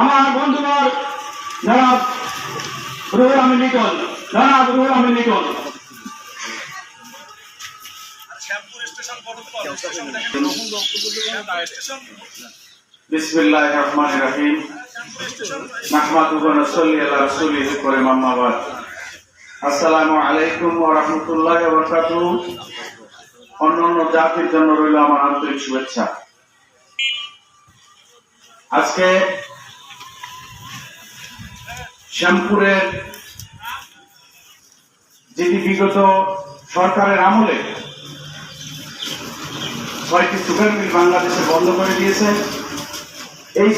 আমার বন্ধুবর জনাব রুহুল আমিন লিটন জনাব রুহুল আমিন লিটন রহিম। নাহমাদুহু ওয়া নসল্লি আলা রাসূলিহি কারীম আম্মা বাদ। আসসালামু আলাইকুম ওয়া রাহমাতুল্লাহি ওয়া বারাকাতুহু। অন্যান্য জাতির জন্য রইল আমার আন্তরিক শুভেচ্ছা। আজকে শ্যামপুরের যেটি বিগত সরকারের আমলে ছয়টি সুগার মিল বাংলাদেশে বন্ধ করে দিয়েছে, এই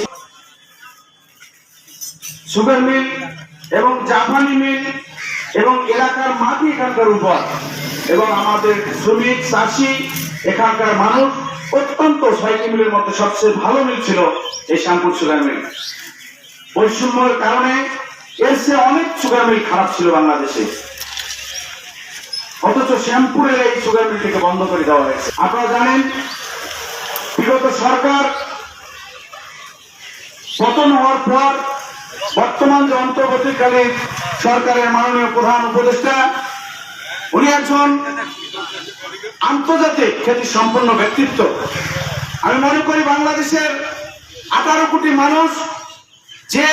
সুগার মিল এবং জাপানি মিল এবং এলাকার মাটি এখানকার উপর এবং আমাদের শ্রমিক, চাষি, এখানকার মানুষ অত্যন্ত ছয়টি মিলের মধ্যে সবচেয়ে ভালো মিল ছিল এই শ্যামপুর সুগার মিল বৈষম্যের কারণে চেয়ে অনেক সুগার মিল খারাপ ছিল বাংলাদেশে। অথচ শ্যামপুরের এই সুগার মিলটিকে বন্ধ করে দেওয়া হয়েছে। আপনারা জানেন, বিগত সরকার পতন হওয়ার পর বর্তমান যে অন্তর্বর্তীকালীন সরকারের মাননীয় প্রধান উপদেষ্টা, উনি একজন আন্তর্জাতিক খ্যাতি সম্পন্ন ব্যক্তিত্ব। আমি মনে করি বাংলাদেশের আঠারো কোটি মানুষ যে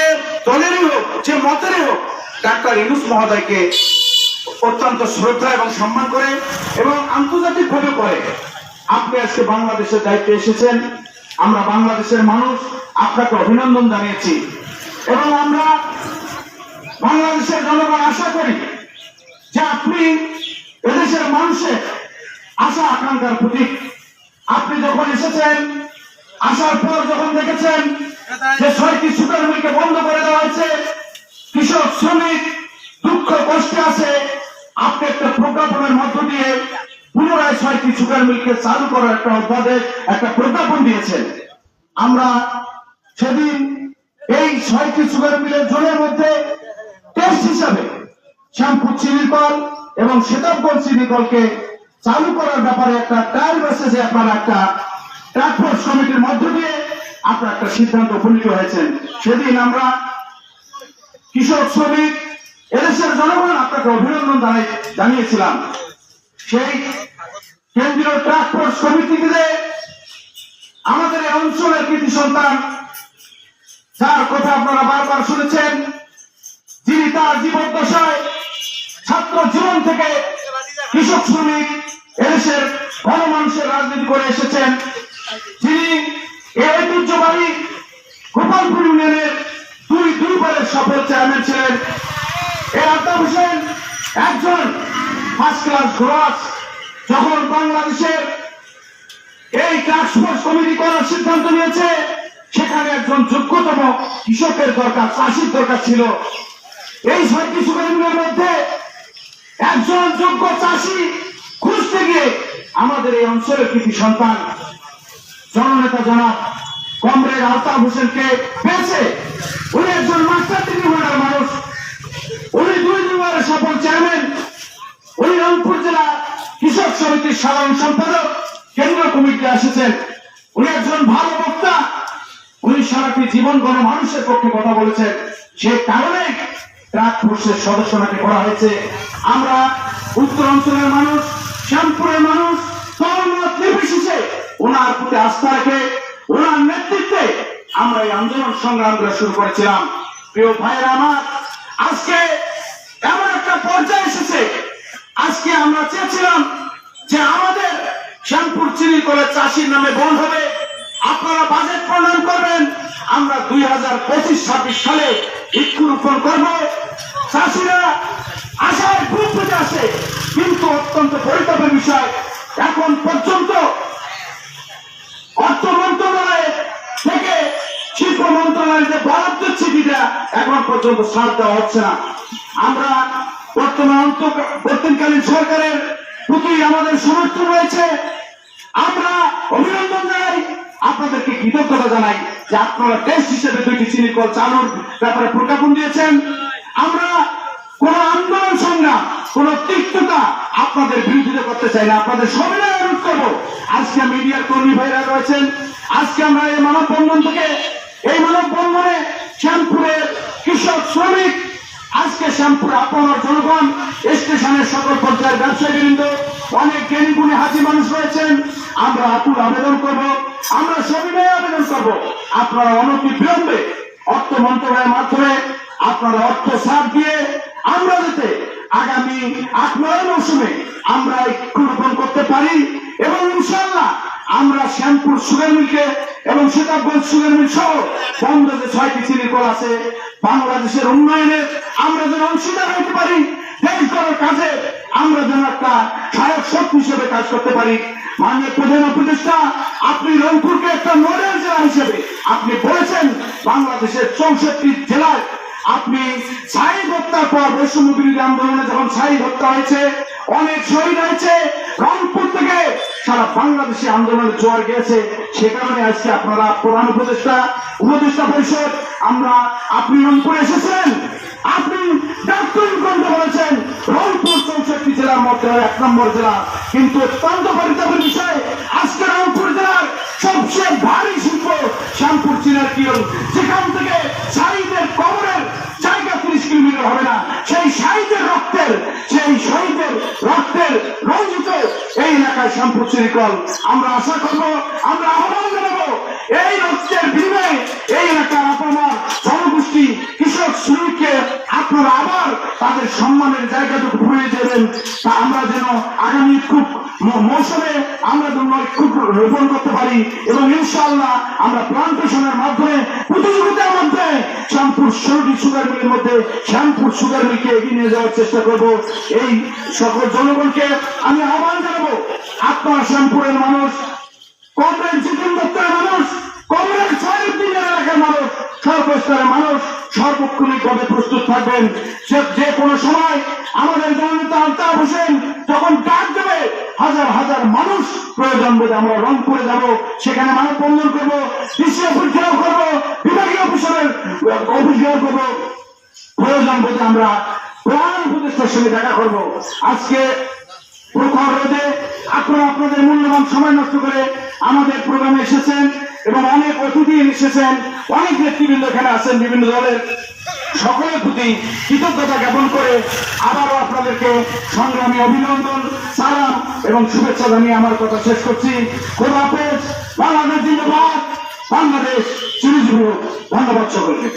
দলেরই হোক, যে মতেরই হোক, ডাক্তার ইনুস মহোদয়কে অত্যন্ত শ্রদ্ধা এবং সম্মান করে এবং আন্তর্জাতিক ভাবে করে। আপনি আজকে বাংলাদেশের দায়িত্বে এসেছেন, আমরা বাংলাদেশের মানুষ, আপনাকে অভিনন্দন জানিয়েছি। এবং আমরা বাংলাদেশের জনগণ আশা করি যে আপনি এদেশের মানুষের আশা, আকাঙ্ক্ষার প্রতীক। আপনি যখন এসেছেন, আসার পর যখন দেখেছেন যে ছয়টি সুগার মিলকে বন্ধ করে দেওয়া হয়েছে, কৃষক, শ্রমিক, দুঃখ, কষ্টে আছে, আপনি একটা প্রজ্ঞাপনের মধ্য দিয়ে পুনরায় ছয়টি সুগার মিলকে চালু করার একটা অধ্যাদেশ একটা প্রজ্ঞাপন দিয়েছেন। আমরা সেদিন এই ছয়টি সুগার মিলের জোরের মধ্যে টেস্ট হিসাবে শ্যামপুর চিনিকল এবং শ্বেতাবগঞ্জ চিনিকলকে চালু করার ব্যাপারে একটা ট্রায়াল মেসেজে আপনারা একটা মধ্য দিয়ে আপনারা একটা সিদ্ধান্ত উপনীত হয়েছেন। সেদিন আমরা কৃষক, শ্রমিক, এদেশের জনগণ আপনাকে অভিনন্দন জানাই জানিয়েছিলাম। সেই কেন্দ্রীয় ট্রাকফোর্স কমিটিতে আমাদের এই অঞ্চলের কৃতি সন্তান, যার কথা আপনারা বারবার শুনেছেন, যিনি তার জীবন জীবদ্দশায় ছাত্র জীবন থেকে কৃষক, শ্রমিক, এদেশের গণমানুষের রাজনীতি করে এসেছেন, যিনি এই ঐতিহ্যবাহী গোপালপুর ইউনিয়নের দুই দুইবারের সফল চেয়ারম্যান ছিলেন। এ আলতাফ হোসেন একজন ফার্স্ট ক্লাস ঘোরাস যখন বাংলাদেশের এই টাস্কফোর্স কমিটি করার সিদ্ধান্ত নিয়েছে, সেখানে একজন যোগ্যতম কৃষকের দরকার, চাষির দরকার ছিল। এই ছয়টি সুগারিমের মধ্যে একজন যোগ্য চাষি খুঁজতে গিয়ে আমাদের এই অঞ্চলের কৃষি সন্তান জননেতা জনাব কমরেড আলতাফ হোসেনকে পেয়েছে উনি একজন মাস্টার ডিগ্রি মানুষ। উনি দুই দুবারের সফল চেয়ারম্যান। উনি রংপুর জেলা কৃষক সমিতির সাধারণ সম্পাদক। কেন্দ্রীয় কমিটি এসেছেন। উনি একজন ভালো বক্তা। উনি সারাটি জীবন গণ মানুষের পক্ষে কথা বলেছেন। সে কারণে ট্রাক ফোর্সের সদস্যনাকে করা হয়েছে। আমরা উত্তর অঞ্চলের মানুষ, শ্যামপুরের মানুষ প্রতি আস্থা রেখে ওনার নেতৃত্বে আমরা এই আন্দোলন সংগ্রাম করে শুরু করেছিলাম। প্রিয় ভাইয়েরা আমার, আজকে এমন একটা পর্যায়ে এসেছে। আজকে আমরা চেয়েছিলাম যে আমাদের শ্যামপুর চিনি করে চাষির নামে বন্ধ হবে। আপনারা বাজেট প্রণয়ন করবেন। আমরা দুই হাজার পঁচিশ, ছাব্বিশ সালে বৃক্ষরোপণ করব। চাষিরা আশায় পেতে আসে কিন্তু অত্যন্ত পরিতাপের বিষয়। এখন পর্যন্ত এখন পর্যন্ত সার দেওয়া হচ্ছে না। আমরা বর্তমান অন্তর্বর্তীকালীন সরকারের প্রতি আমাদের সমর্থন রয়েছে। আমরা অভিনন্দন জানাই। আপনাদেরকে কৃতজ্ঞতা জানাই যে আপনারা টেস্ট হিসেবে দুইটি চিনি কল চালুর ব্যাপারে প্রজ্ঞাপন দিয়েছেন। আমরা কোন আন্দোলন সংগ্রাম, কোন তিক্ততা আপনাদের বিরোধিতা করতে চাই না। আপনাদের সবাই অনুরোধ করব, আজকে মিডিয়ার কর্মী ভাইরা রয়েছেন, আজকে আমরা এই মানববন্ধন থেকে, এই শ্যামপুরের কৃষক শ্রমিক। আজকে শ্যামপুর আপনার জনগণ, স্টেশনের সকল পর্যায়ের ব্যবসায়ীবৃন্দ, অনেক জ্ঞানীগুণী হাজি মানুষ রয়েছেন। আমরা আপুর আবেদন করব, আমরা সবিনয় আবেদন করব। আপনারা অনতি বিলম্বে অর্থ মন্ত্রণালয়ের মাধ্যমে আপনারা অর্থ সার দিয়ে আমরা যাতে আগামী আট, নয় মৌসুমে আমরা বৃক্ষরোপণ করতে পারি এবং ইনশাল্লাহ আমরা শ্যামপুর সুগার মিলকে এবং সীতাবগঞ্জ সুগার মিল সহ বন্ধ ছয়টি চিনি কল আছে। বাংলাদেশের উন্নয়নে আমরা যেন অংশীদার হতে পারি, দেশ গড়ার কাজে আমরা যেন একটা সহায়ক শক্তি হিসেবে কাজ করতে পারি। মাননীয় প্রধান উপদেষ্টা, আপনি রংপুরকে একটা মডেল জেলা হিসেবে আপনি বলেছেন, বাংলাদেশের চৌষট্টি জেলায় আপনি সাইড হত্যার পর বৈষম্য বিরোধী আন্দোলনে যখন সাইড হত্যা হয়েছে, অনেক শহীদ হয়েছে, রংপুর থেকে সারা বাংলাদেশে আন্দোলনের জোয়ার গিয়েছে। সে কারণে আজকে আপনারা প্রধান উপদেষ্টা উপদেষ্টা পরিষদ, আমরা আপনি রংপুরে এসেছেন। আপনি রংপুর চৌষট্টি জেলার মধ্যে এক নম্বর জেলা। কিন্তু অত্যন্ত পরিতাপের বিষয়, আজকে রংপুর জেলার সবচেয়ে ভারী শিল্প শ্যামপুর কিরণ। যেখান থেকে শহীদের কবরের জায়গা তিরিশ কিলোমিটার হবে না, সেই শহীদের রক্তের, সেই রঞ্জিত এলাকায় আমরা আশা করব, আমরা আহ্বান জানাব, এই রক্তের বিনিময়ে এই এলাকার আপনার জনগোষ্ঠী, কৃষক শ্রমিককে আপনারা আবার তাদের সম্মানের জায়গাটুকু ঘুরে দেবেন, তা আমরা যেন আগামী খুব মৌসুমে আমরা খুব রোপণ করতে পারি এবং ইনশাআল্লাহ আমরা প্লান্টেশনের মাধ্যমে, প্রতিযোগিতার মধ্যে শ্যামপুর ষোলোটি সুগার মিলের মধ্যে শ্যামপুর সুগার মিলকে এগিয়ে নিয়ে যাওয়ার চেষ্টা করব। এই সকল জনগণকে আমি আহ্বান আপনার শ্যামপুরের মানুষ, কমরেড জিতেন দত্তের মানুষ, কমরেড সাহেবদিনের এলাকার মানুষ, সর্বস্তরের মানুষ, সর্বক্ষণিক ভাবে প্রস্তুত থাকবেন। যে কোনো সময় আমাদের জননেতা আলতাফ হোসেন যখন ডাক দেবে, হাজার হাজার মানুষ প্রয়োজন বোধ আমরা রংপুরে যাব, সেখানে মানববন্ধন করব ডিসি অফিস করব, বিভাগীয় অফিসারের অফিস করব। প্রয়োজন বোধে আমরা প্রাণ উপদেষ্টার সঙ্গে দেখা করব। আজকে প্রখর রোদে আপনারা আপনাদের মূল্যবান সময় নষ্ট করে আমাদের প্রোগ্রামে এসেছেন এবং অনেক অতিথি এসেছেন। অনেক নেতৃবৃন্দ এখানে আছেন, বিভিন্ন দলের সকলের প্রতি কৃতজ্ঞতা জ্ঞাপন করে আবারও আপনাদেরকে সংগ্রামী অভিনন্দন, সালাম এবং শুভেচ্ছা জানিয়ে আমার কথা শেষ করছি। খোদা হাফেজ। বাংলাদেশ জিন্দাবাদ। বাংলাদেশ চিরজীবী। ধন্যবাদ সকলকে।